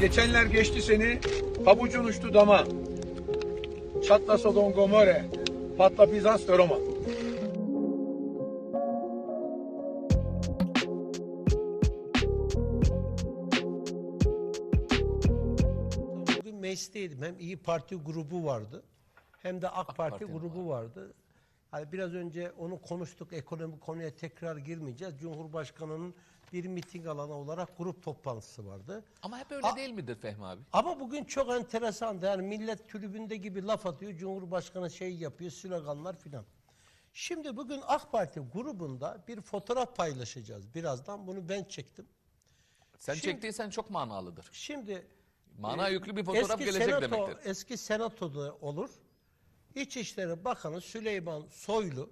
Geçenler geçti seni, pabucun uçtu dama. Çatla Sodom Gomorre, patla Bizans ve Roma. Bugün meclisteydim. Hem İyi Parti grubu vardı hem de AK, Parti Parti'nin grubu vardı. Hani biraz önce onu konuştuk. Ekonomi konuya tekrar girmeyeceğiz. Cumhurbaşkanının bir miting alanı olarak grup toplantısı vardı. Ama hep öyle A- değil midir Fehmi abi? Ama bugün çok enteresandı. Yani millet tribünde gibi laf atıyor. Cumhurbaşkanı şey yapıyor, sloganlar filan. Şimdi bugün AK Parti grubunda bir fotoğraf paylaşacağız birazdan. Bunu ben çektim. Sen Şimdi- çektiysen çok manalıdır. Şimdi Mana e, yüklü bir fotoğraf eski gelecek senato, demektir. Eski senatoda olur. İçişleri Bakanı Süleyman Soylu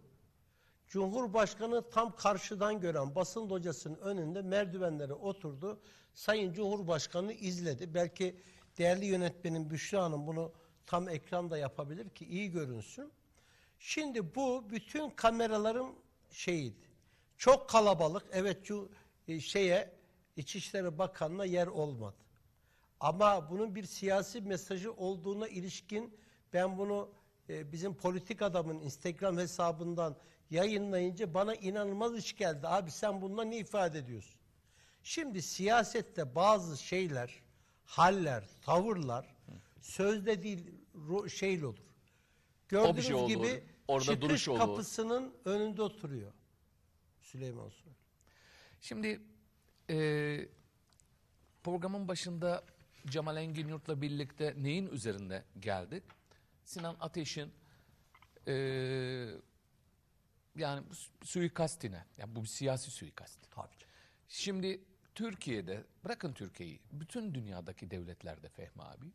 Cumhurbaşkanı tam karşıdan gören basın locasının önünde merdivenlere oturdu. Sayın Cumhurbaşkanı izledi. Belki değerli yönetmenin Büşra Hanım bunu tam ekranda yapabilir ki iyi görünsün. Şimdi bu bütün kameraların şeyiydi. Çok kalabalık. Evet şu e, şeye İçişleri Bakanı'na yer olmadı. Ama bunun bir siyasi mesajı olduğuna ilişkin ben bunu e, bizim politik adamın Instagram hesabından yayınlayınca bana inanılmaz iş geldi. Abi sen bununla ne ifade ediyorsun? Şimdi siyasette bazı şeyler, haller, tavırlar sözde değil şeyle olur. Gördüğünüz Obje olur, gibi orada çıkış duruş olur. kapısının önünde oturuyor Süleyman Soylu. Şimdi e, programın başında Cemal Engin Yurt'la birlikte neyin üzerinde geldik? Sinan Ateş'in e, yani bu suikastine, yani bu bir siyasi suikast. Tabii. Şimdi Türkiye'de, bırakın Türkiye'yi, bütün dünyadaki devletlerde Fehmi abi,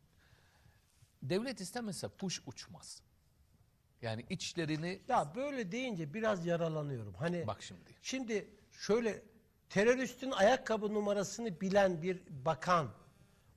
devlet istemezse kuş uçmaz. Yani içlerini, Ya böyle deyince biraz yaralanıyorum. Hani bak şimdi. Şimdi şöyle teröristin ayakkabı numarasını bilen bir bakan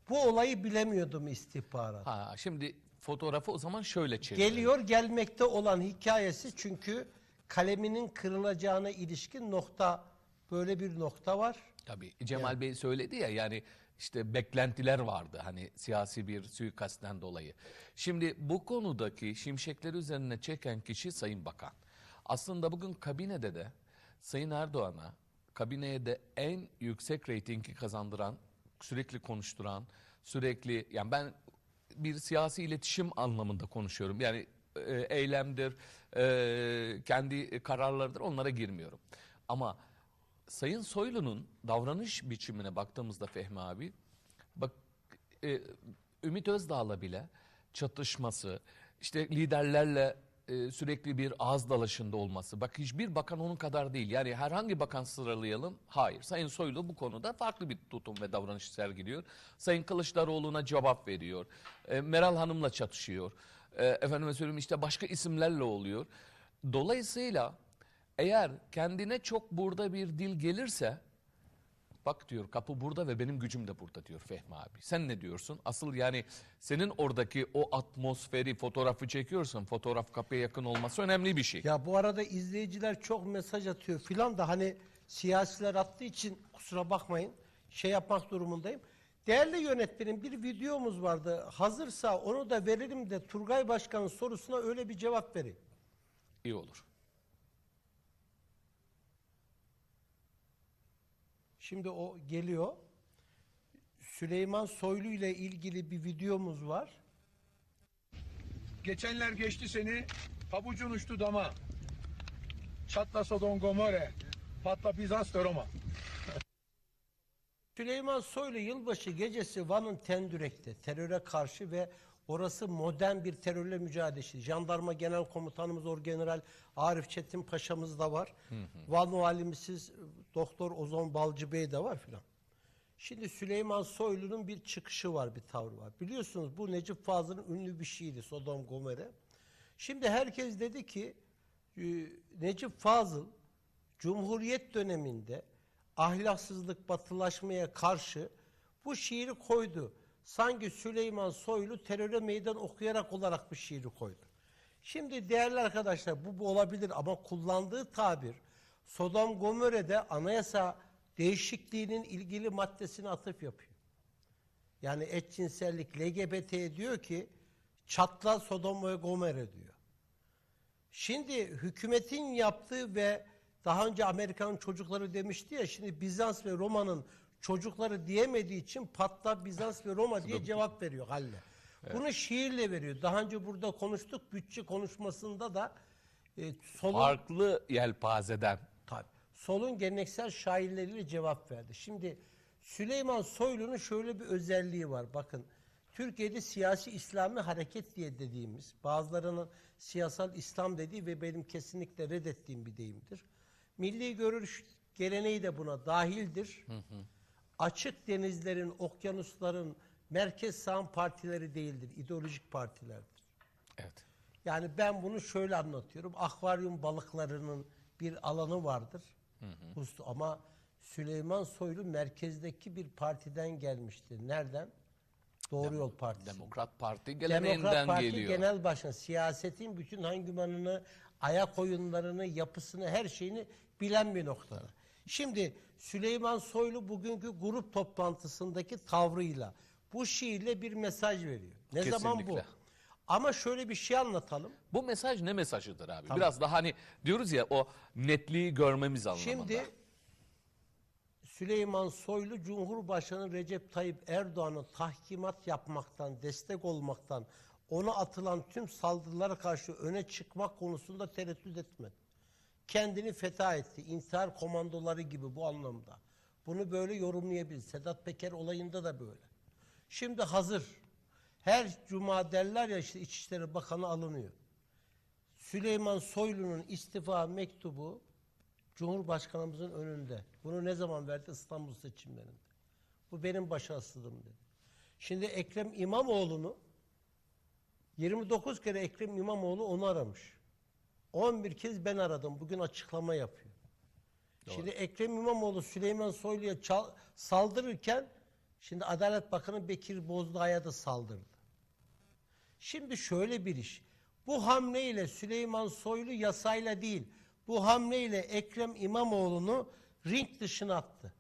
bu olayı bilemiyordu mu istihbarat? Ha, şimdi fotoğrafı o zaman şöyle çevirelim. Geliyor gelmekte olan hikayesi çünkü kaleminin kırılacağına ilişkin nokta böyle bir nokta var. Tabii Cemal Bey söyledi ya yani işte beklentiler vardı hani siyasi bir suikastten dolayı. Şimdi bu konudaki şimşekleri üzerine çeken kişi Sayın Bakan. Aslında bugün kabinede de Sayın Erdoğan'a kabineye de en yüksek reytingi kazandıran, sürekli konuşturan, sürekli yani ben bir siyasi iletişim anlamında konuşuyorum. Yani eylemdir, e, kendi kararlarıdır onlara girmiyorum. Ama Sayın Soylu'nun davranış biçimine baktığımızda Fehmi abi, bak e, Ümit Özdağ'la bile çatışması, işte liderlerle e, sürekli bir ağız dalaşında olması. Bak hiçbir bakan onun kadar değil. Yani herhangi bakan sıralayalım. Hayır. Sayın Soylu bu konuda farklı bir tutum ve davranış sergiliyor. Sayın Kılıçdaroğlu'na cevap veriyor. E, Meral Hanım'la çatışıyor. E, efendime söyleyeyim işte başka isimlerle oluyor. Dolayısıyla eğer kendine çok burada bir dil gelirse bak diyor kapı burada ve benim gücüm de burada diyor Fehmi abi. Sen ne diyorsun? Asıl yani senin oradaki o atmosferi fotoğrafı çekiyorsun. Fotoğraf kapıya yakın olması önemli bir şey. Ya bu arada izleyiciler çok mesaj atıyor filan da hani siyasiler attığı için kusura bakmayın şey yapmak durumundayım. Değerli yönetmenim bir videomuz vardı. Hazırsa onu da verelim de Turgay Başkan'ın sorusuna öyle bir cevap vereyim. İyi olur. Şimdi o geliyor. Süleyman Soylu ile ilgili bir videomuz var. Geçenler geçti seni, pabucun uçtu dama. Çatla Sodom Gomorre, patla Bizans Roma. Süleyman Soylu yılbaşı gecesi Van'ın Tendürek'te teröre karşı ve orası modern bir terörle mücadelesi. Jandarma Genel Komutanımız Orgeneral Arif Çetin Paşa'mız da var. Van Valimiz Doktor Ozon Balcı Bey de var filan. Şimdi Süleyman Soylu'nun bir çıkışı var, bir tavrı var. Biliyorsunuz bu Necip Fazıl'ın ünlü bir şiiri Sodom Gomorre. Şimdi herkes dedi ki Necip Fazıl Cumhuriyet döneminde ahlaksızlık, batılaşmaya karşı bu şiiri koydu. Sanki Süleyman Soylu teröre meydan okuyarak olarak bu şiiri koydu. Şimdi değerli arkadaşlar bu, bu olabilir ama kullandığı tabir Sodom Gomorre'de anayasa değişikliğinin ilgili maddesine atıf yapıyor. Yani eşcinsellik LGBT diyor ki çatla Sodom ve Gomorre diyor. Şimdi hükümetin yaptığı ve daha önce Amerika'nın çocukları demişti ya şimdi Bizans ve Roma'nın çocukları diyemediği için patla Bizans ve Roma diye cevap veriyor Halle. Bunu şiirle veriyor. Daha önce burada konuştuk bütçe konuşmasında da e, solun Farklı yelpazeden. Tabii. Solun geleneksel şairleriyle cevap verdi. Şimdi Süleyman Soylu'nun şöyle bir özelliği var. Bakın Türkiye'de siyasi İslami hareket diye dediğimiz, bazılarının siyasal İslam dediği ve benim kesinlikle reddettiğim bir deyimdir. Milli görüş geleneği de buna dahildir. Açık denizlerin, okyanusların merkez sağ partileri değildir, ideolojik partilerdir. Evet. Yani ben bunu şöyle anlatıyorum. Akvaryum balıklarının bir alanı vardır. Hustu- Ama Süleyman Soylu merkezdeki bir partiden gelmiştir. Nereden? Doğru Yol Partisi. Demokrat Parti Demokrat geleneğinden Parti geliyor. Genel Başkanı siyasetin bütün hangümanını, ayak oyunlarını, yapısını, her şeyini bilen bir noktada. Şimdi Süleyman Soylu bugünkü grup toplantısındaki tavrıyla bu şiirle bir mesaj veriyor. Ne zaman bu? Kesinlikle. Ama şöyle bir şey anlatalım. Bu mesaj ne mesajıdır abi? Tamam. Biraz daha hani diyoruz ya o netliği görmemiz anlamında. Şimdi Süleyman Soylu Cumhurbaşkanı Recep Tayyip Erdoğan'ı tahkimat yapmaktan, destek olmaktan, ona atılan tüm saldırılara karşı öne çıkmak konusunda tereddüt etmedi. Kendini feda etti. İntihar komandoları gibi bu anlamda. Bunu böyle yorumlayabiliriz. Sedat Peker olayında da böyle. Şimdi hazır. Her cuma derler ya işte İçişleri Bakanı alınıyor. Süleyman Soylu'nun istifa mektubu Cumhurbaşkanımızın önünde. Bunu ne zaman verdi? İstanbul seçimlerinde. Bu benim başarısızlığım dedi. Şimdi Ekrem İmamoğlu'nu 29 kere Ekrem İmamoğlu onu aramış. 11 kez ben aradım. Bugün açıklama yapıyor. Şimdi Ekrem İmamoğlu Süleyman Soylu'ya saldırırken şimdi Adalet Bakanı Bekir Bozdağ'a da saldırdı. Şimdi şöyle bir iş. Bu hamleyle Süleyman Soylu yasayla değil, bu hamleyle Ekrem İmamoğlu'nu ring dışına attı.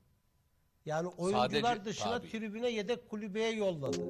Yani oyuncular Sadece- dışına tabii. tribüne yedek kulübeye yolladı.